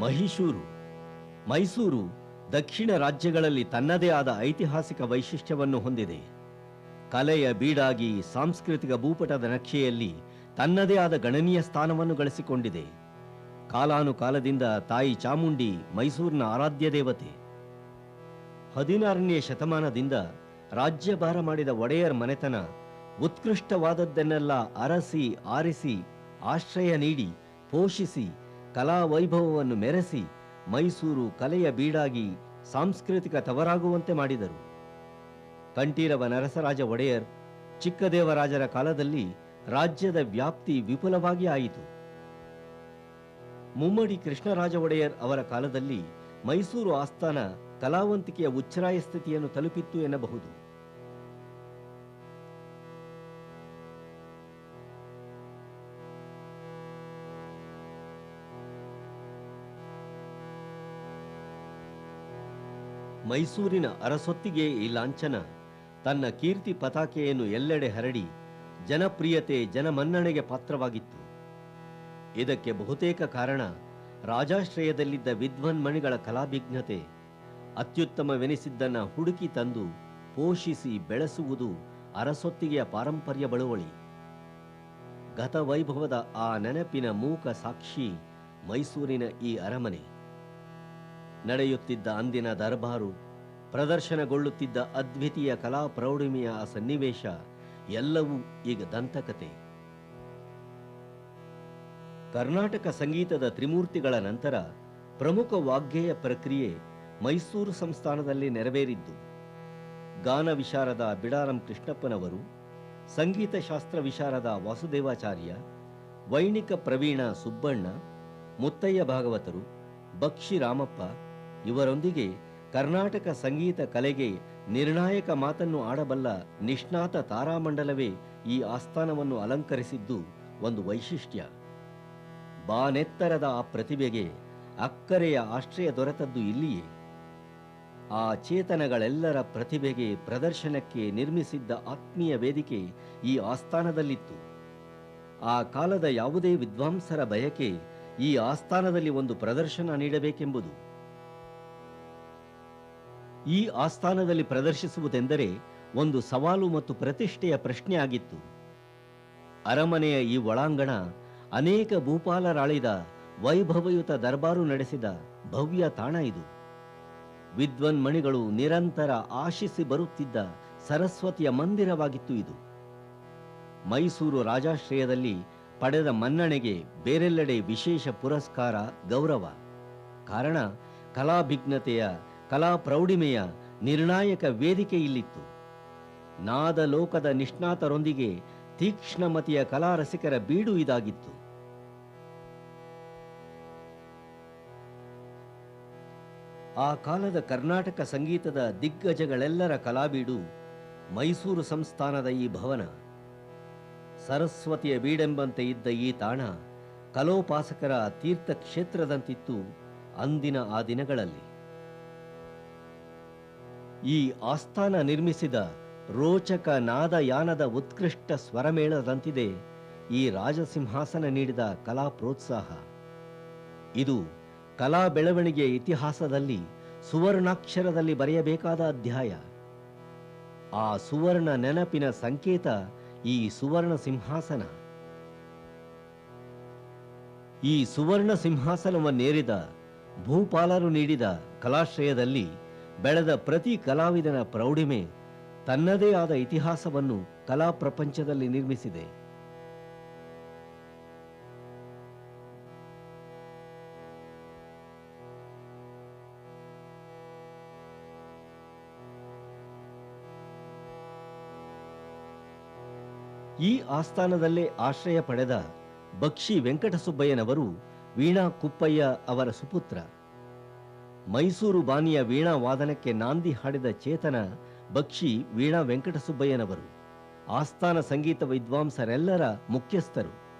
ಮಹೀಶೂರು ಮೈಸೂರು ದಕ್ಷಿಣ ರಾಜ್ಯಗಳಲ್ಲಿ ತನ್ನದೇ ಆದ ಐತಿಹಾಸಿಕ ವೈಶಿಷ್ಟ್ಯವನ್ನು ಹೊಂದಿದೆ. ಕಲೆಯ ಬೀಡಾಗಿ ಸಾಂಸ್ಕೃತಿಕ ಭೂಪಟದ ನಕ್ಷೆಯಲ್ಲಿ ತನ್ನದೇ ಆದ ಗಣನೀಯ ಸ್ಥಾನವನ್ನು ಗಳಿಸಿಕೊಂಡಿದೆ. ಕಾಲಾನುಕಾಲದಿಂದ ತಾಯಿ ಚಾಮುಂಡಿ ಮೈಸೂರಿನ ಆರಾಧ್ಯ ದೇವತೆ. ಹದಿನಾರನೇ ಶತಮಾನದಿಂದ ರಾಜ್ಯಭಾರ ಮಾಡಿದ ಒಡೆಯರ್ ಮನೆತನ ಉತ್ಕೃಷ್ಟವಾದದ್ದನ್ನೆಲ್ಲ ಅರಸಿ, ಆರಿಸಿ, ಆಶ್ರಯ ನೀಡಿ ಪೋಷಿಸಿ ಕಲಾ ವೈಭವವನ್ನು ಮೆರೆಸಿ ಮೈಸೂರು ಕಲೆಯ ಬೀಡಾಗಿ ಸಾಂಸ್ಕೃತಿಕ ತವರಾಗುವಂತೆ ಮಾಡಿದರು. ಕಂಠೀರವ ನರಸರಾಜ ಒಡೆಯರ್ ಚಿಕ್ಕದೇವರಾಜರ ಕಾಲದಲ್ಲಿ ರಾಜ್ಯದ ವ್ಯಾಪ್ತಿ ವಿಪುಲವಾಗಿ ಆಯಿತು. ಮುಮ್ಮಡಿ ಕೃಷ್ಣರಾಜ ಒಡೆಯರ್ ಅವರ ಕಾಲದಲ್ಲಿ ಮೈಸೂರು ಆಸ್ಥಾನ ಕಲಾವಂತಿಕೆಯ ಉಚ್ಚರಾಯ ಸ್ಥಿತಿಯನ್ನು ತಲುಪಿತ್ತು ಎನ್ನಬಹುದು. ಮೈಸೂರಿನ ಅರಸೊತ್ತಿಗೆ ಈ ಲಾಂಛನ. ತನ್ನ ಕೀರ್ತಿ ಪತಾಕೆಯನ್ನು ಎಲ್ಲೆಡೆ ಹರಡಿ ಜನಪ್ರಿಯತೆ ಜನಮನ್ನಣೆಗೆ ಪಾತ್ರವಾಗಿತ್ತು. ಇದಕ್ಕೆ ಬಹುತೇಕ ಕಾರಣ ರಾಜಾಶ್ರಯದಲ್ಲಿದ್ದ ವಿದ್ವನ್ಮಣಿಗಳ ಕಲಾಭಿಜ್ಞತೆ. ಅತ್ಯುತ್ತಮವೆನಿಸಿದ್ದನ್ನು ಹುಡುಕಿ ತಂದು ಪೋಷಿಸಿ ಬೆಳೆಸುವುದು ಅರಸೊತ್ತಿಗೆಯ ಪಾರಂಪರ್ಯ ಬಳುವಳಿ. ಗತವೈಭವದ ಆ ನೆನಪಿನ ಮೂಕ ಸಾಕ್ಷಿ ಮೈಸೂರಿನ ಈ ಅರಮನೆ. ನಡೆಯುತ್ತಿದ್ದ ಅಂದಿನ ದರ್ಬಾರು, ಪ್ರದರ್ಶನಗೊಳ್ಳುತ್ತಿದ್ದ ಅದ್ವಿತೀಯ ಕಲಾ ಪ್ರೌಢಿಮೆಯ ಸನ್ನಿವೇಶ ಎಲ್ಲವೂ ಈಗ ದಂತಕತೆ ಕರ್ನಾಟಕ ಸಂಗೀತದ ತ್ರಿಮೂರ್ತಿಗಳ ನಂತರ ಪ್ರಮುಖ ವಾಗ್ಗೇಯ ಪ್ರಕ್ರಿಯೆ ಮೈಸೂರು ಸಂಸ್ಥಾನದಲ್ಲಿ ನೆರವೇರಿದ್ದು. ಗಾನ ವಿಶಾರದ ಬಿಡಾರಂ ಕೃಷ್ಣಪ್ಪನವರು, ಸಂಗೀತ ಶಾಸ್ತ್ರ ವಿಶಾರದ ವಾಸುದೇವಾಚಾರ್ಯ, ವೈಣಿಕ ಪ್ರವೀಣ ಸುಬ್ಬಣ್ಣ, ಮುತ್ತಯ್ಯ ಭಾಗವತರು, ಬಕ್ಷಿ ರಾಮಪ್ಪ ಇವರೊಂದಿಗೆ ಕರ್ನಾಟಕ ಸಂಗೀತ ಕಲೆಗೆ ನಿರ್ಣಾಯಕ ಮಾತನ್ನು ಆಡಬಲ್ಲ ನಿಷ್ಣಾತ ತಾರಾಮಂಡಲವೇ ಈ ಆಸ್ಥಾನವನ್ನು ಅಲಂಕರಿಸಿದ್ದು ಒಂದು ವೈಶಿಷ್ಟ್ಯ. ಬಾನೆತ್ತರದ ಆ ಪ್ರತಿಭೆಗೆ ಅಕ್ಕರೆಯ ಆಶ್ರಯ ದೊರೆತದ್ದು ಇಲ್ಲಿಯೇ. ಆ ಚೇತನಗಳೆಲ್ಲರ ಪ್ರತಿಭೆಗೆ ಪ್ರದರ್ಶನಕ್ಕೆ ನಿರ್ಮಿಸಿದ್ದ ಆತ್ಮೀಯ ವೇದಿಕೆ ಈ ಆಸ್ಥಾನದಲ್ಲಿತ್ತು. ಆ ಕಾಲದ ಯಾವುದೇ ವಿದ್ವಾಂಸರ ಬಯಕೆ ಈ ಆಸ್ಥಾನದಲ್ಲಿ ಒಂದು ಪ್ರದರ್ಶನ ನೀಡಬೇಕೆಂಬುದು. ಈ ಆಸ್ಥಾನದಲ್ಲಿ ಪ್ರದರ್ಶಿಸುವುದೆಂದರೆ ಒಂದು ಸವಾಲು ಮತ್ತು ಪ್ರತಿಷ್ಠೆಯ ಪ್ರಶ್ನೆ ಆಗಿತ್ತು ಅರಮನೆಯ ಈ ಒಳಾಂಗಣ ಅನೇಕ ಭೂಪಾಲರಾಳಿದ ವೈಭವಯುತ ದರ್ಬಾರು ನಡೆಸಿದ ಭವ್ಯ ತಾಣ ಇದು. ವಿದ್ವನ್ಮಣಿಗಳು ನಿರಂತರ ಆಶಿಸಿ ಬರುತ್ತಿದ್ದ ಸರಸ್ವತಿಯ ಮಂದಿರವಾಗಿತ್ತು ಇದು. ಮೈಸೂರು ರಾಜಾಶ್ರಯದಲ್ಲಿ ಪಡೆದ ಮನ್ನಣೆಗೆ ಬೇರೆಲ್ಲೆಡೆ ವಿಶೇಷ ಪುರಸ್ಕಾರ ಗೌರವ. ಕಾರಣ ಕಲಾಭಿಜ್ಞತೆಯ ಕಲಾ ಪ್ರೌಢಿಮೆಯ ನಿರ್ಣಾಯಕ ವೇದಿಕೆ ಇಲ್ಲಿತ್ತು. ನಾದ ಲೋಕದ ನಿಷ್ಣಾತರೊಂದಿಗೆ ತೀಕ್ಷ್ಣಮತಿಯ ಕಲಾ ರಸಿಕರ ಬೀಡು ಇದಾಗಿತ್ತು. ಆ ಕಾಲದ ಕರ್ನಾಟಕ ಸಂಗೀತದ ದಿಗ್ಗಜಗಳೆಲ್ಲರ ಕಲಾಬೀಡು ಮೈಸೂರು ಸಂಸ್ಥಾನದ ಈ ಭವನ. ಸರಸ್ವತಿಯ ಬೀಡೆಂಬಂತೆ ಇದ್ದ ಈ ತಾಣ ಕಲೋಪಾಸಕರ ತೀರ್ಥಕ್ಷೇತ್ರದಂತಿತ್ತು ಅಂದಿನ ಆ ದಿನಗಳಲ್ಲಿ. ಈ ಆಸ್ಥಾನ ನಿರ್ಮಿಸಿದ ರೋಚಕ ನಾದಯಾನದ ಉತ್ಕೃಷ್ಟ ಸ್ವರಮೇಳದಂತಿದೆ ಈ ರಾಜಸಿಂಹಾಸನ ನೀಡಿದ ಕಲಾ ಪ್ರೋತ್ಸಾಹ. ಇದು ಕಲಾ ಬೆಳವಣಿಗೆಯ ಇತಿಹಾಸದಲ್ಲಿ ಸುವರ್ಣಾಕ್ಷರದಲ್ಲಿ ಬರೆಯಬೇಕಾದ ಅಧ್ಯಾಯ. ಆ ಸುವರ್ಣ ನೆನಪಿನ ಸಂಕೇತ ಈ ಸುವರ್ಣ ಸಿಂಹಾಸನ. ಈ ಸುವರ್ಣ ಸಿಂಹಾಸನವನ್ನೇರಿದ ಭೂಪಾಲರು ನೀಡಿದ ಕಲಾಶ್ರಯದಲ್ಲಿ ಬೆಳೆದ ಪ್ರತಿ ಕಲಾವಿದನ ಪ್ರೌಢಿಮೆ ತನ್ನದೇ ಆದ ಇತಿಹಾಸವನ್ನು ಕಲಾ ಪ್ರಪಂಚದಲ್ಲಿ ನಿರ್ಮಿಸಿದೆ. ಈ ಆಸ್ಥಾನದಲ್ಲೇ ಆಶ್ರಯ ಪಡೆದ ಬಕ್ಷಿ ವೆಂಕಟಸುಬ್ಬಯ್ಯನವರು ವೀಣಾ ಕುಪ್ಪಯ್ಯ ಅವರ ಸುಪುತ್ರ. ಮೈಸೂರು ಬಾನಿಯ ವೀಣಾ ವಾದನಕ್ಕೆ ನಾಂದಿ ಹಾಡಿದ ಚೇತನ, ಬಕ್ಷಿ ವೀಣಾ ವೆಂಕಟಸುಬ್ಬಯ್ಯನವರು. ಆಸ್ಥಾನ ಸಂಗೀತ ವಿದ್ವಾಂಸರೆಲ್ಲರ ಮುಖ್ಯಸ್ಥರು.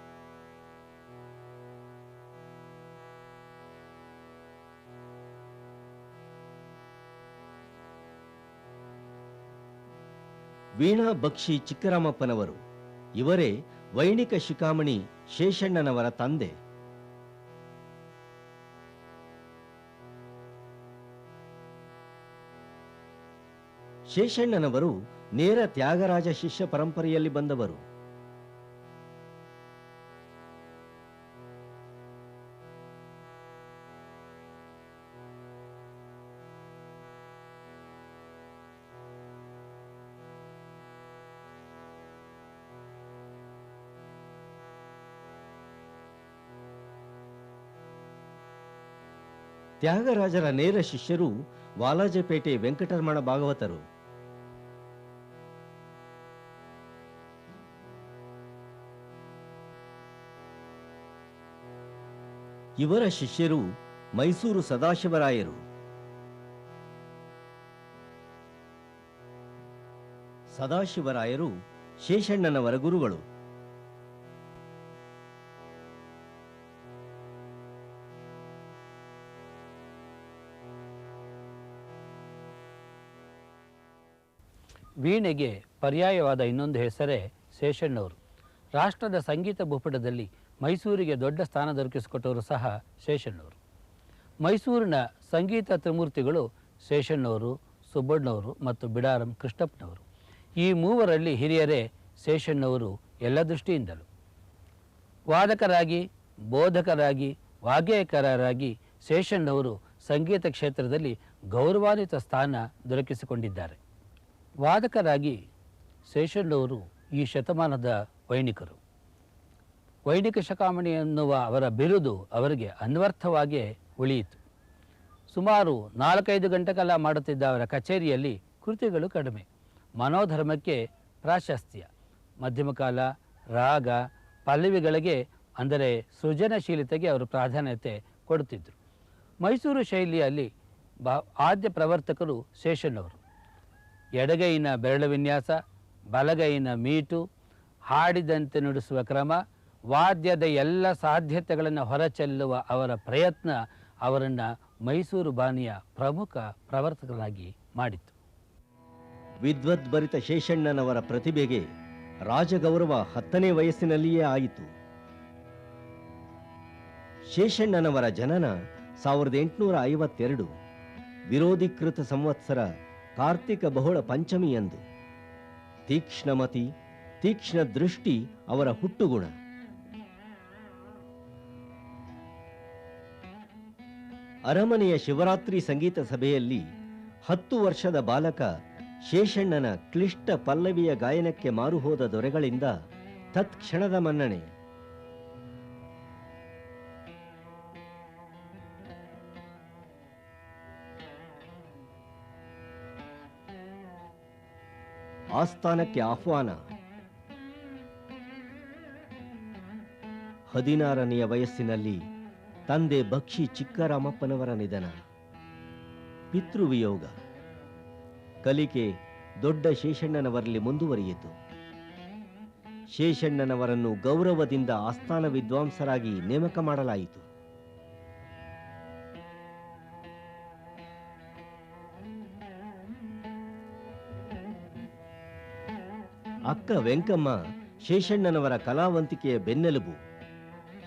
ವೀಣಾ ಬಕ್ಷಿ ಚಿಕ್ಕರಾಮಪ್ಪನವರು. ಇವರೇ ವೈಣಿಕ ಶಿಖಾಮಣಿ ಶೇಷಣ್ಣನವರ ತಂದೆ. ಶೇಷಣ್ಣನವರು ನೇರ ತ್ಯಾಗರಾಜ ಶಿಷ್ಯ ಪರಂಪರೆಯಲ್ಲಿ ಬಂದವರು. ತ್ಯಾಗರಾಜರ ನೇರ ಶಿಷ್ಯರು ವಾಲಾಜಪೇಟೆ ವೆಂಕಟರಮಣ ಭಾಗವತರು. ಇವರ ಶಿಷ್ಯರು ಮೈಸೂರು ಸದಾಶಿವರಾಯರು. ಸದಾಶಿವರಾಯರು ಶೇಷಣ್ಣನವರ ಗುರುಗಳು. ವೀಣೆಗೆ ಪರ್ಯಾಯವಾದ ಇನ್ನೊಂದು ಹೆಸರೇ ಶೇಷಣ್ಣವರು. ರಾಷ್ಟ್ರದ ಸಂಗೀತ ಭೂಪಟದಲ್ಲಿ ಮೈಸೂರಿಗೆ ದೊಡ್ಡ ಸ್ಥಾನ ದೊರಕಿಸಿಕೊಟ್ಟವರು ಸಹ ಶೇಷಣ್ಣವರು. ಮೈಸೂರಿನ ಸಂಗೀತ ತ್ರಿಮೂರ್ತಿಗಳು ಶೇಷಣ್ಣವರು, ಸುಬ್ಬಣ್ಣವರು ಮತ್ತು ಬಿಡಾರಂ ಕೃಷ್ಣಪ್ಪನವರು. ಈ ಮೂವರಲ್ಲಿ ಹಿರಿಯರೇ ಶೇಷಣ್ಣವರು ಎಲ್ಲ ದೃಷ್ಟಿಯಿಂದಲೂ. ವಾದಕರಾಗಿ, ಬೋಧಕರಾಗಿ ವಾಗ್ಗೇಯಕಾರರಾಗಿ ಶೇಷಣ್ಣವರು ಸಂಗೀತ ಕ್ಷೇತ್ರದಲ್ಲಿ ಗೌರವಾನ್ವಿತ ಸ್ಥಾನ ದೊರಕಿಸಿಕೊಂಡಿದ್ದಾರೆ. ವಾದಕರಾಗಿ ಶೇಷಣ್ಣವರು ಈ ಶತಮಾನದ ವೈಣಿಕರು ವೈಣಿಕ ಶಕಾಮಣಿ ಎನ್ನುವ ಅವರ ಬಿರುದು ಅವರಿಗೆ ಅನ್ವರ್ಥವಾಗಿಯೇ ಉಳಿಯಿತು. ಸುಮಾರು ನಾಲ್ಕೈದು ಗಂಟೆ ಕಾಲ ಮಾಡುತ್ತಿದ್ದ ಅವರ ಕಚೇರಿಯಲ್ಲಿ ಕೃತಿಗಳು ಕಡಿಮೆ. ಮನೋಧರ್ಮಕ್ಕೆ ಪ್ರಾಶಸ್ತ್ಯ. ಮಧ್ಯಮಕಾಲ ರಾಗ, ಪಲ್ಲವಿಗಳಿಗೆ ಅಂದರೆ ಸೃಜನಶೀಲತೆಗೆ ಅವರು ಪ್ರಾಧಾನ್ಯತೆ ಕೊಡುತ್ತಿದ್ದರು. ಮೈಸೂರು ಶೈಲಿಯಲ್ಲಿ ಬ, ಆದ್ಯ ಪ್ರವರ್ತಕರು ಶೇಷಣ್ಣವರು. ಎಡಗೈನ ಬೆರಳ ವಿನ್ಯಾಸ, ಬಲಗೈನ ಮೀಟು, ಹಾಡಿದಂತೆ ನುಡಿಸುವ ಕ್ರಮ ವಾದ್ಯದ ಎಲ್ಲ ಸಾಧ್ಯತೆಗಳನ್ನು ಹೊರಚೆಲ್ಲುವ ಅವರ ಪ್ರಯತ್ನ ಅವರನ್ನು ಮೈಸೂರು ಬಾನಿಯ ಪ್ರಮುಖ ಪ್ರವರ್ತಕರಾಗಿ ಮಾಡಿತು ವಿದ್ವದ್ಭರಿತ ಶೇಷಣ್ಣನವರ ಪ್ರತಿಭೆಗೆ ರಾಜಗೌರವ ಹತ್ತನೇ ವಯಸ್ಸಿನಲ್ಲಿಯೇ ಆಯಿತು. ಶೇಷಣ್ಣನವರ ಜನನ ಸಾವಿರದ ಎಂಟುನೂರ ಐವತ್ತೆರಡು, ವಿರೋಧೀಕೃತ ಸಂವತ್ಸರ ಕಾರ್ತಿಕ ಬಹುಳ ಪಂಚಮಿಯಂದು. ತೀಕ್ಷ್ಣಮತಿ ತೀಕ್ಷ್ಣ ದೃಷ್ಟಿ ಅವರ ಹುಟ್ಟುಗುಣ. ಅರಮನೆಯ ಶಿವರಾತ್ರಿ ಸಂಗೀತ ಸಭೆಯಲ್ಲಿ ಹತ್ತು ವರ್ಷದ ಬಾಲಕ ಶೇಷಣ್ಣನ ಕ್ಲಿಷ್ಟ ಪಲ್ಲವಿಯ ಗಾಯನಕ್ಕೆ ಮಾರುಹೋದ ದೊರೆಗಳಿಂದ ತತ್ಕ್ಷಣದ ಮನ್ನಣೆ. ಆಸ್ಥಾನಕ್ಕೆ ಆಹ್ವಾನ. ಹದಿನಾರನೆಯ ವಯಸ್ಸಿನಲ್ಲಿ ತಂದೆ ಬಕ್ಷಿ ಚಿಕ್ಕರಾಮಪ್ಪನವರ ನಿಧನ. ಪಿತೃವಿಯೋಗ. ಕಲಿಕೆ ದೊಡ್ಡ ಶೇಷಣ್ಣನವರಲ್ಲಿ ಮುಂದುವರಿಯಿತು. ಶೇಷಣ್ಣನವರನ್ನು ಗೌರವದಿಂದ ಆಸ್ಥಾನ ವಿದ್ವಾಂಸರಾಗಿ ನೇಮಕ ಮಾಡಲಾಯಿತು. ಅಕ್ಕ ವೆಂಕಮ್ಮ ಶೇಷಣ್ಣನವರ ಕಲಾವಂತಿಕೆಯ ಬೆನ್ನೆಲುಬು.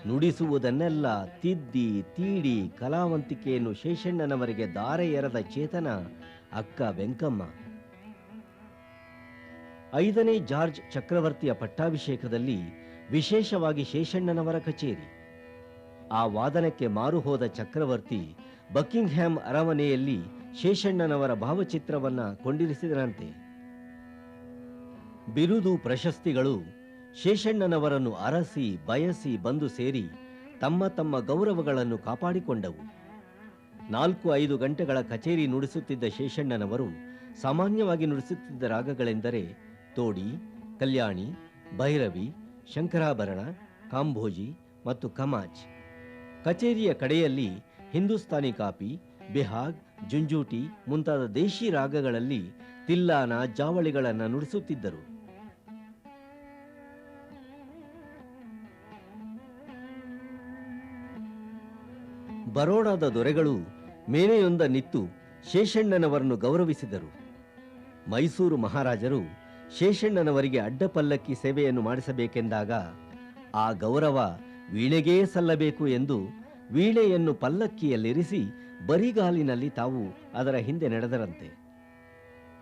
ನುಡಿಸುವುದನ್ನೆಲ್ಲ ತಿದ್ದಿ, ತೀಡಿ ಕಲಾವಂತಿಕೆಯನ್ನು ಶೇಷಣ್ಣನವರಿಗೆ ದಾರೆ ಎರೆದ ಚೇತನ, ಅಕ್ಕ ವೆಂಕಮ್ಮ. ಐದನೇ ಜಾರ್ಜ್ ಚಕ್ರವರ್ತಿಯ ಪಟ್ಟಾಭಿಷೇಕದಲ್ಲಿ ವಿಶೇಷವಾಗಿ ಶೇಷಣ್ಣನವರ ಕಚೇರಿ. ಆ ವಾದನಕ್ಕೆ ಮಾರುಹೋದ ಚಕ್ರವರ್ತಿ ಬಕಿಂಗ್ಹ್ಯಾಮ್ ಅರಮನೆಯಲ್ಲಿ ಶೇಷಣ್ಣನವರ ಭಾವಚಿತ್ರವನ್ನ ಕೊಂಡಿರಿಸಿದರಂತೆ ಬಿರುದು ಪ್ರಶಸ್ತಿಗಳು ಶೇಷಣ್ಣನವರನ್ನು ಅರಸಿ, ಬಯಸಿ ಬಂದು ಸೇರಿ ತಮ್ಮ ತಮ್ಮ ಗೌರವಗಳನ್ನು ಕಾಪಾಡಿಕೊಂಡವು. ನಾಲ್ಕು ಐದು ಗಂಟೆಗಳ ಕಚೇರಿ ನುಡಿಸುತ್ತಿದ್ದ ಶೇಷಣ್ಣನವರು ಸಾಮಾನ್ಯವಾಗಿ ನುಡಿಸುತ್ತಿದ್ದ ರಾಗಗಳೆಂದರೆ ತೋಡಿ, ಕಲ್ಯಾಣಿ, ಭೈರವಿ, ಶಂಕರಾಭರಣ, ಕಾಂಭೋಜಿ ಮತ್ತು ಕಮಾಜ್ ಕಚೇರಿಯ ಕಡೆಯಲ್ಲಿ ಹಿಂದೂಸ್ತಾನಿ ಕಾಪಿ, ಬಿಹಾಗ್, ಜುಂಜೂಟಿ ಮುಂತಾದ ದೇಶಿ ರಾಗಗಳಲ್ಲಿ ತಿಲ್ಲಾನ, ಜಾವಳಿಗಳನ್ನು ನುಡಿಸುತ್ತಿದ್ದರು. ಬರೋಡಾದ ದೊರೆಗಳು ಮೇನೆಯೊಂದ ನಿತ್ತು ಶೇಷಣ್ಣನವರನ್ನು ಗೌರವಿಸಿದರು. ಮೈಸೂರು ಮಹಾರಾಜರು ಶೇಷಣ್ಣನವರಿಗೆ ಅಡ್ಡಪಲ್ಲಕ್ಕಿ ಸೇವೆಯನ್ನು ಮಾಡಿಸಬೇಕೆಂದಾಗ ಆ ಗೌರವ ವೀಣೆಗೇ ಸಲ್ಲಬೇಕು ಎಂದು ವೀಣೆಯನ್ನು ಪಲ್ಲಕ್ಕಿಯಲ್ಲಿರಿಸಿ ಬರಿಗಾಲಿನಲ್ಲಿ ತಾವು ಅದರ ಹಿಂದೆ ನಡೆದರಂತೆ.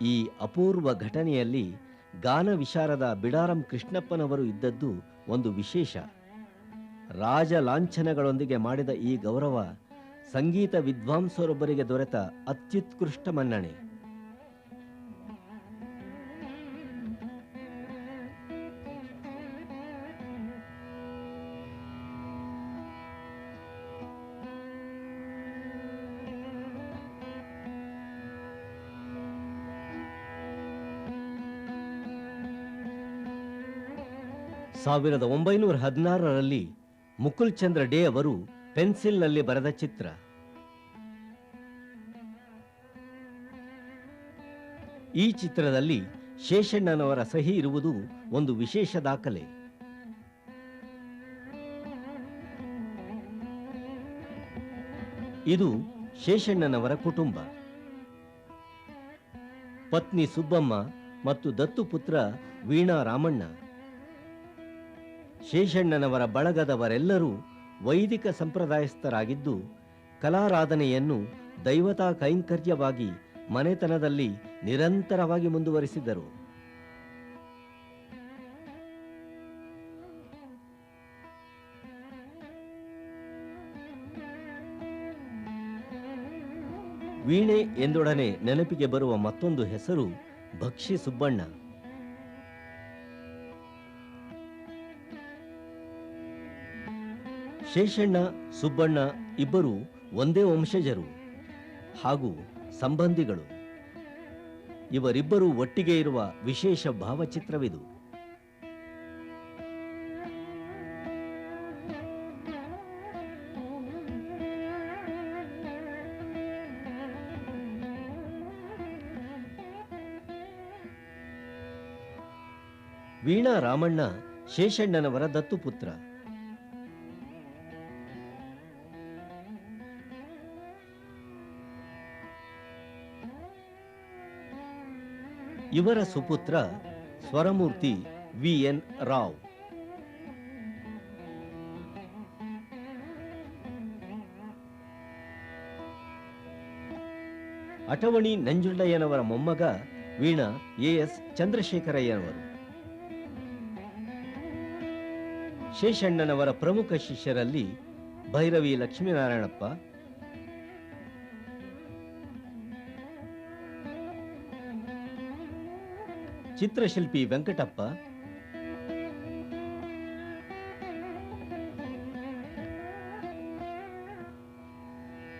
ಈ ಅಪೂರ್ವ ಘಟನೆಯಲ್ಲಿ ಗಾನ ವಿಶಾರದ ಬಿಡಾರಂ ಕೃಷ್ಣಪ್ಪನವರು ಇದ್ದದ್ದು ಒಂದು ವಿಶೇಷ. ರಾಜ ಲಾಂಛನಗಳೊಂದಿಗೆ ಮಾಡಿದ ಈ ಗೌರವ ಸಂಗೀತ ವಿದ್ವಾಂಸರೊಬ್ಬರಿಗೆ ದೊರೆತ ಅತ್ಯುತ್ಕೃಷ್ಟ ಮನ್ನಣೆ. ಸಾವಿರದ ಒಂಬೈನೂರ ಹದಿನಾರರಲ್ಲಿ ಮುಕುಲ್ ಚಂದ್ರ ಡೇ ಅವರು ಪೆನ್ಸಿಲ್ನಲ್ಲಿ ಬರೆದ ಚಿತ್ರ. ಈ ಚಿತ್ರದಲ್ಲಿ ಶೇಷಣ್ಣನವರ ಸಹಿ ಇರುವುದು ಒಂದು ವಿಶೇಷ ದಾಖಲೆ. ಇದು ಶೇಷಣ್ಣನವರ ಕುಟುಂಬ. ಪತ್ನಿ ಸುಬ್ಬಮ್ಮ ಮತ್ತು ದತ್ತುಪುತ್ರ ವೀಣಾ ರಾಮಣ್ಣ ಶೇಷಣ್ಣನವರ ಬಳಗದವರೆಲ್ಲರೂ ವೈದಿಕ ಸಂಪ್ರದಾಯಸ್ಥರಾಗಿದ್ದು ಕಲಾರಾಧನೆಯನ್ನು ದೈವತಾ ಕೈಂಕರ್ಯವಾಗಿ ಮನೆತನದಲ್ಲಿ ನಿರಂತರವಾಗಿ ಮುಂದುವರಿಸಿದರು. ವೀಣೆ ಎಂದೊಡನೆ ನೆನಪಿಗೆ ಬರುವ ಮತ್ತೊಂದು ಹೆಸರು ಭಕ್ಷಿ ಸುಬ್ಬಣ್ಣ. ಶೇಷಣ್ಣ, ಸುಬ್ಬಣ್ಣ ಇಬ್ಬರು ಒಂದೇ ವಂಶಜರು ಹಾಗೂ ಸಂಬಂಧಿಗಳು. ಇವರಿಬ್ಬರು ಒಟ್ಟಿಗೆ ಇರುವ ವಿಶೇಷ ಭಾವಚಿತ್ರವಿದು. ವೀಣಾ ರಾಮಣ್ಣ ಶೇಷಣ್ಣನವರ ದತ್ತುಪುತ್ರ. ಇವರ ಸುಪುತ್ರ ಸ್ವರಮೂರ್ತಿ ವಿ ಎನ್ ರಾವ್. ಅಟವಣಿ ನಂಜುಂಡಯ್ಯನವರ ಮೊಮ್ಮಗ ವೀಣಾ ಎ ಎಸ್ ಚಂದ್ರಶೇಖರಯ್ಯನವರು. ಶೇಷಣ್ಣನವರ ಪ್ರಮುಖ ಶಿಷ್ಯರಲ್ಲಿ ಭೈರವಿ ಲಕ್ಷ್ಮೀನಾರಾಯಣಪ್ಪ ಚಿತ್ರಶಿಲ್ಪಿ Venkatappa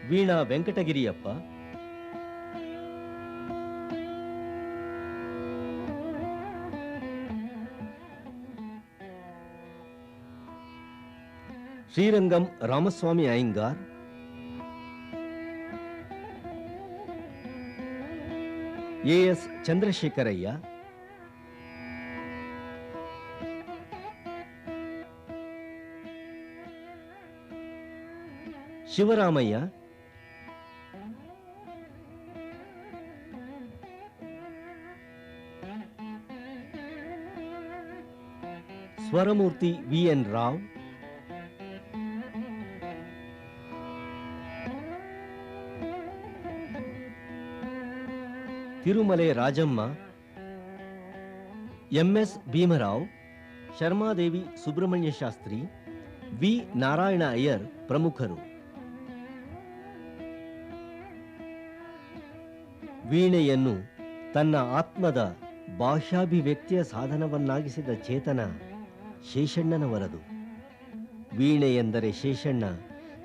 Veena Venkatagiriyappa Srirangam Ramaswamy Iyengar A S Chandrashekharaiah Shivaramaiah Swaramurthy V N Rao Tirumale Rajamma MS Bhimrao Sharmadevi Subrahmanya Shastri V Narayana Iyer ಪ್ರಮುಖರು ವೀಣೆಯನ್ನು ತನ್ನ ಆತ್ಮದ ಭಾಷಾಭಿವ್ಯಕ್ತಿಯ ಸಾಧನವನ್ನಾಗಿಸಿದ ಚೇತನ ಶೇಷಣ್ಣನವರದು. ವೀಣೆ ಎಂದರೆ ಶೇಷಣ್ಣ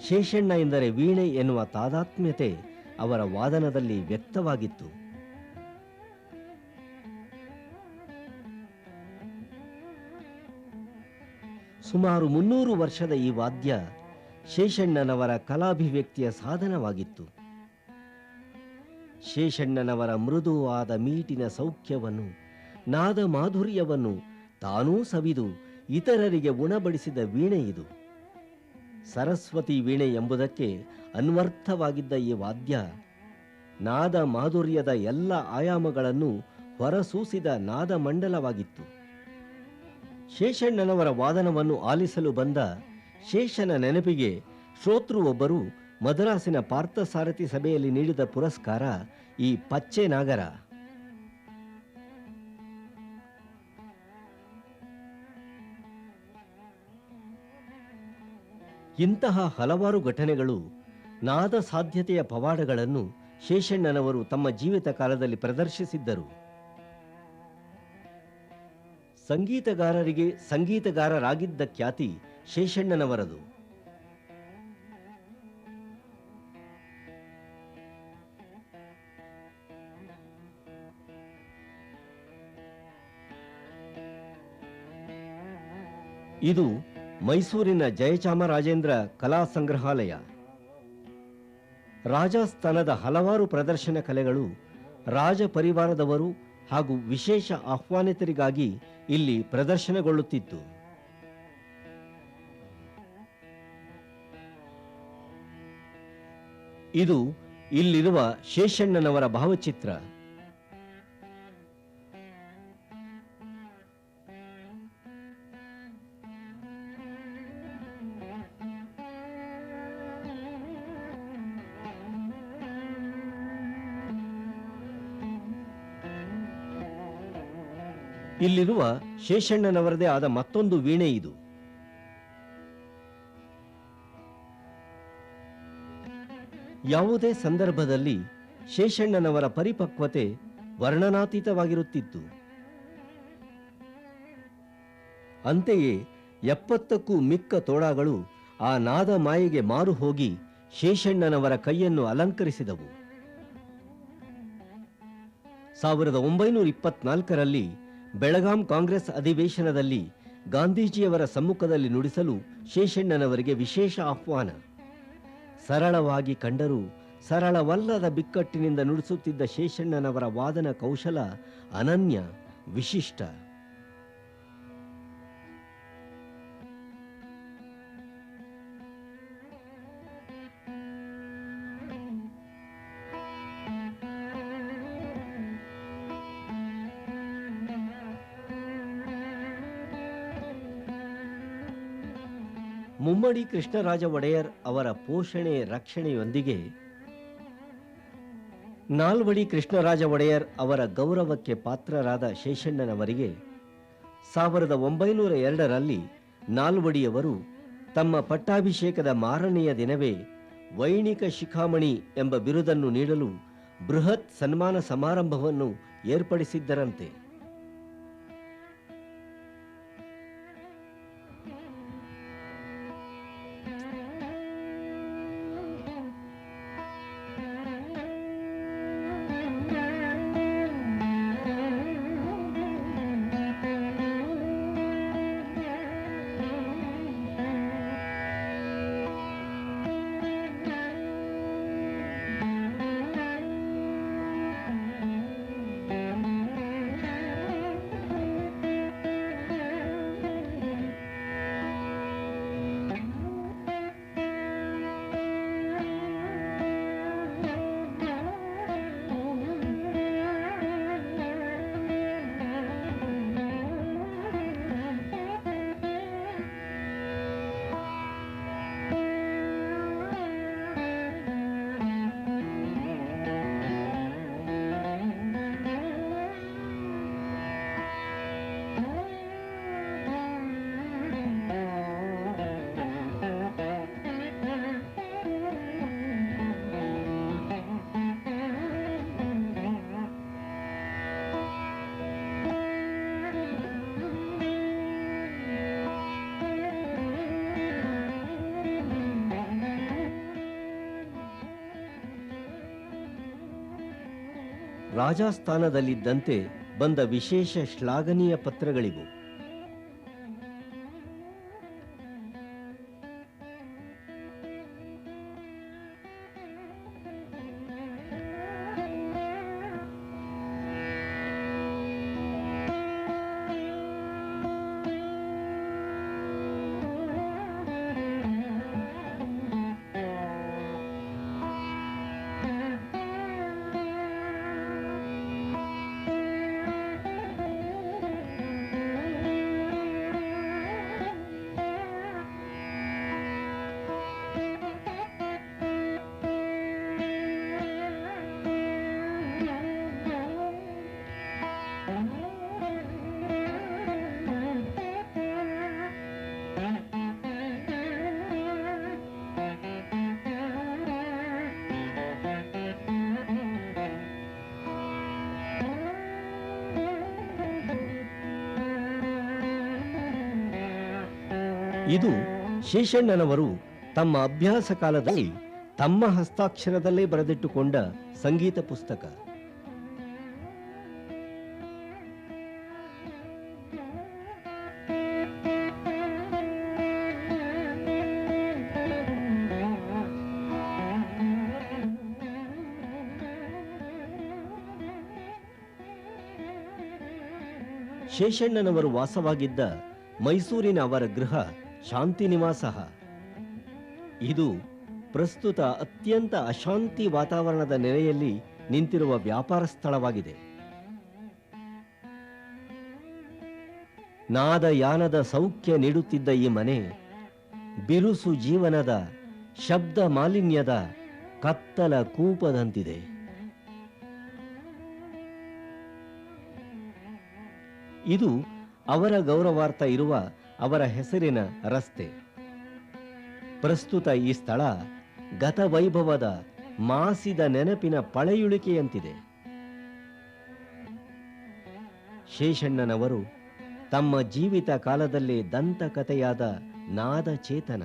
ಶೇಷಣ್ಣ ಎಂದರೆ ವೀಣೆ ಎನ್ನುವ ತಾದಾತ್ಮ್ಯತೆ ಅವರ ವಾದನದಲ್ಲಿ ವ್ಯಕ್ತವಾಗಿತ್ತು. ಸುಮಾರು ಮುನ್ನೂರು ವರ್ಷದ ಈ ವಾದ್ಯ ಶೇಷಣ್ಣನವರ ಕಲಾಭಿವ್ಯಕ್ತಿಯ ಸಾಧನವಾಗಿತ್ತು. ಶೇಷಣ್ಣನವರ ಮೃದುವಾದ ಮೀಟಿನ ಸೌಖ್ಯವನ್ನು ನಾದ ಮಾಧುರ್ಯವನ್ನು ತಾನೂ ಸವಿದು ಇತರರಿಗೆ ಉಣಬಡಿಸಿದ ವೀಣೆ ಇದು. ಸರಸ್ವತಿ ವೀಣೆ ಎಂಬುದಕ್ಕೆ ಅನ್ವರ್ಥವಾಗಿದ್ದ ಈ ವಾದ್ಯ ನಾದ ಮಾಧುರ್ಯದ ಎಲ್ಲ ಆಯಾಮಗಳನ್ನು ಹೊರಸೂಸಿದ ನಾದ ಮಂಡಲವಾಗಿತ್ತು ಶೇಷಣ್ಣನವರ ವಾದನವನ್ನು ಆಲಿಸಲು ಬಂದ ಶೇಷನ ನೆನಪಿಗೆ ಶ್ರೋತೃವೊಬ್ಬರು ಮದ್ರಾಸಿನ ಪಾರ್ಥಸಾರಥಿ ಸಭೆಯಲ್ಲಿ ನೀಡಿದ ಪುರಸ್ಕಾರ ಈ ಪಚ್ಚೆ ನಾಗರ. ಇಂತಹ ಹಲವಾರು ಘಟನೆಗಳು ನಾದ ಸಾಧ್ಯತೆಯ ಪವಾಡಗಳನ್ನು ಶೇಷಣ್ಣನವರು ತಮ್ಮ ಜೀವಿತ ಕಾಲದಲ್ಲಿ ಪ್ರದರ್ಶಿಸಿದ್ದರು. ಸಂಗೀತಗಾರರಿಗೆ ಸಂಗೀತಗಾರರಾಗಿದ್ದ ಖ್ಯಾತಿ ಶೇಷಣ್ಣನವರದು. ಇದು ಮೈಸೂರಿನ ಜಯಚಾಮರಾಜೇಂದ್ರ ಕಲಾ ಸಂಗ್ರಹಾಲಯ. ರಾಜಸ್ಥಾನದ ಹಲವಾರು ಪ್ರದರ್ಶನ ಕಲೆಗಳು ರಾಜ ಪರಿವಾರದವರು ಹಾಗೂ ವಿಶೇಷ ಆಹ್ವಾನಿತರಿಗಾಗಿ ಇಲ್ಲಿ ಪ್ರದರ್ಶನಗೊಳ್ಳುತ್ತಿತ್ತು. ಇದು ಇಲ್ಲಿರುವ ಶೇಷಣ್ಣನವರ ಭಾವಚಿತ್ರ. ಇಲ್ಲಿರುವ ಶೇಷಣ್ಣನವರದೇ ಆದ ಮತ್ತೊಂದು ವೀಣೆ ಇದು. ಯಾವುದೇ ಸಂದರ್ಭದಲ್ಲಿ ಶೇಷಣ್ಣನವರ ಪರಿಪಕ್ವತೆ ವರ್ಣನಾತೀತವಾಗಿರುತ್ತಿತ್ತು. ಅಂತೆಯೇ ಎಪ್ಪತ್ತಕ್ಕೂ ಮಿಕ್ಕ ತೋಡಾಗಳು ಆ ನಾದ ಮಾಯೆಗೆ ಮಾರು ಹೋಗಿ ಶೇಷಣ್ಣನವರ ಕೈಯನ್ನು ಅಲಂಕರಿಸಿದವು. ಸಾವಿರದ ಒಂಬೈನೂರ ಇಪ್ಪತ್ನಾಲ್ಕರಲ್ಲಿ ಬೆಳಗಾಂ ಕಾಂಗ್ರೆಸ್ ಅಧಿವೇಶನದಲ್ಲಿ ಗಾಂಧೀಜಿಯವರ ಸಮ್ಮುಖದಲ್ಲಿ ನುಡಿಸಲು ಶೇಷಣ್ಣನವರಿಗೆ ವಿಶೇಷ ಆಹ್ವಾನ. ಸರಳವಾಗಿ ಕಂಡರೂ ಸರಳವಲ್ಲದ ಬಿಕ್ಕಟ್ಟಿನಿಂದ ನುಡಿಸುತ್ತಿದ್ದ ಶೇಷಣ್ಣನವರ ವಾದನ ಕೌಶಲ ಅನನ್ಯ, ವಿಶಿಷ್ಟ. ಮುಮ್ಮಡಿ ಕೃಷ್ಣರಾಜ ಒಡೆಯರ್ ಅವರ ಪೋಷಣೆ ರಕ್ಷಣೆಯೊಂದಿಗೆ ನಾಲ್ವಡಿ ಕೃಷ್ಣರಾಜ ಒಡೆಯರ್ ಅವರ ಗೌರವಕ್ಕೆ ಪಾತ್ರರಾದ ಶೇಷಣ್ಣನವರಿಗೆ ಸಾವಿರದ ಒಂಬೈನೂರ ಎರಡರಲ್ಲಿ ನಾಲ್ವಡಿಯವರು ತಮ್ಮ ಪಟ್ಟಾಭಿಷೇಕದ ಮಾರನೆಯ ದಿನವೇ ವೈಣಿಕ ಶಿಖಾಮಣಿ ಎಂಬ ಬಿರುದನ್ನು ನೀಡಲು ಬೃಹತ್ ಸನ್ಮಾನ ಸಮಾರಂಭವನ್ನು ಏರ್ಪಡಿಸಿದ್ದರಂತೆ. ರಾಜಸ್ಥಾನದಲ್ಲಿದ್ದಂತೆ ಬಂದ ವಿಶೇಷ ಶ್ಲಾಘನೀಯ ಪತ್ರಗಳಿವು. ಇದು ಶೇಷಣ್ಣನವರು ತಮ್ಮ ಅಭ್ಯಾಸ ಕಾಲದಲ್ಲಿ ತಮ್ಮ ಹಸ್ತಾಕ್ಷರದಲ್ಲೇ ಬರೆದಿಟ್ಟುಕೊಂಡ ಸಂಗೀತ ಪುಸ್ತಕ. ಶೇಷಣ್ಣನವರು ವಾಸವಾಗಿದ್ದ ಮೈಸೂರಿನ ಅವರ ಗೃಹ ಶಾಂತಿನಿವಾಸ. ಇದು ಪ್ರಸ್ತುತ ಅತ್ಯಂತ ಅಶಾಂತಿ ವಾತಾವರಣದ ನೆಲೆಯಲ್ಲಿ ನಿಂತಿರುವ ವ್ಯಾಪಾರ ಸ್ಥಳವಾಗಿದೆ. ನಾದಯಾನದ ಸೌಖ್ಯ ನೀಡುತ್ತಿದ್ದ ಈ ಮನೆ ಬಿರುಸು ಜೀವನದ ಶಬ್ದ ಮಾಲಿನ್ಯದ ಕತ್ತಲ ಕೂಪದಂತಿದೆ. ಇದು ಅವರ ಗೌರವಾರ್ಥ ಇರುವ ಅವರ ಹೆಸರಿನ ರಸ್ತೆ. ಪ್ರಸ್ತುತ ಈ ಸ್ಥಳ ಗತವೈಭವದ ಮಾಸಿದ ನೆನಪಿನ ಪಳೆಯುಳಿಕೆಯಂತಿದೆ. ಶೇಷಣ್ಣನವರು ತಮ್ಮ ಜೀವಿತ ಕಾಲದಲ್ಲಿ ದಂತಕಥೆಯಾದ ನಾದ ಚೇತನ